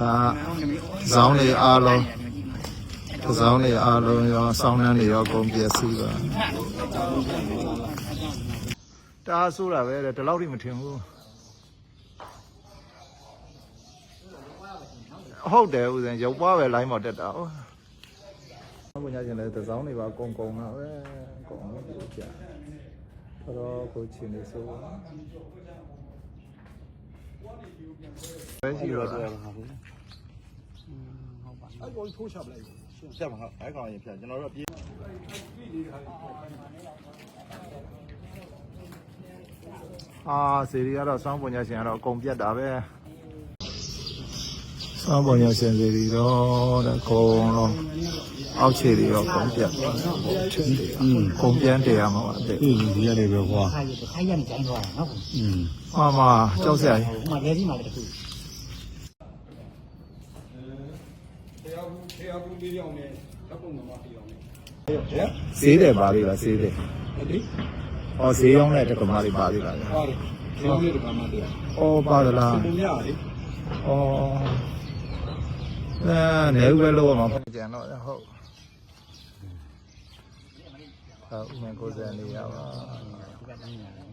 အာဇောင်းတွေအားလုံးဇောင်းတွေအားလုံးရောစောင်းနှန်းတွေရောကုန်ပြည့်စုပါတားဆိုးတာပဲတဲ့ဒီလောက်ထိမထင်ဘူးဟုတ်တယ်ဦးဇင်ရုပ်ပွားပဲ line မတက်တာဟုတ်ဘုရားရှင်လည်းသစောင်းတွေပါအကုန်ကုန်တာပဲအကုန်လုံးဒီကြာတော့ကိုချင်းနေဆိုး ပဲရှိတော့တယ် အဲ့ပေါ်ထိုးချပလိုက် ဖြတ်မှာဟုတ်အဲ့ကောင်ရင်ဖြတ်ကျွန်တော်တို့ပြေး အာစီရီကတော့စောင်းပုံညာရှင်ကတော့အကုန်ပြတ်တာပဲစောင်းပုံညာရှင်စီရီတော့တဲ့ကုံလုံးအောက်ခြေတွေတော့ကုန်ပြတ်သွားတာပေါ့ထင်းတယ်อืมကုန်ပြန်တယ်ရမှာပါတဲ့ အေးဒီရတယ်ပဲကွာ ခိုင်းရခိုင်းရနေကြိုင်းသွားတာနော် อืม မှားမှာကြောက်စရာကြီး ဟိုမှာလဲစီမှာလည်းတခု တရားဘူးတရားဘူးလေးရောက်နေဓာတ်ပုံမှာပြအောင်နေဈေးတယ်ပါလိမ့်လားဈေးတယ်အဲ့ဒီဟောဈေးရောင်းတဲ့တက္ကမလေးပါလိမ့်လားဟာတယ်တရားလေးတကမှတရားဩပါသလားပုံရလေဩအဲနေဦးပဲလို့မှာကြံတော့ဟုတ်ဟုတ်ဥမ္မာကိုယ်စံနေရပါဒီကတန်းညာ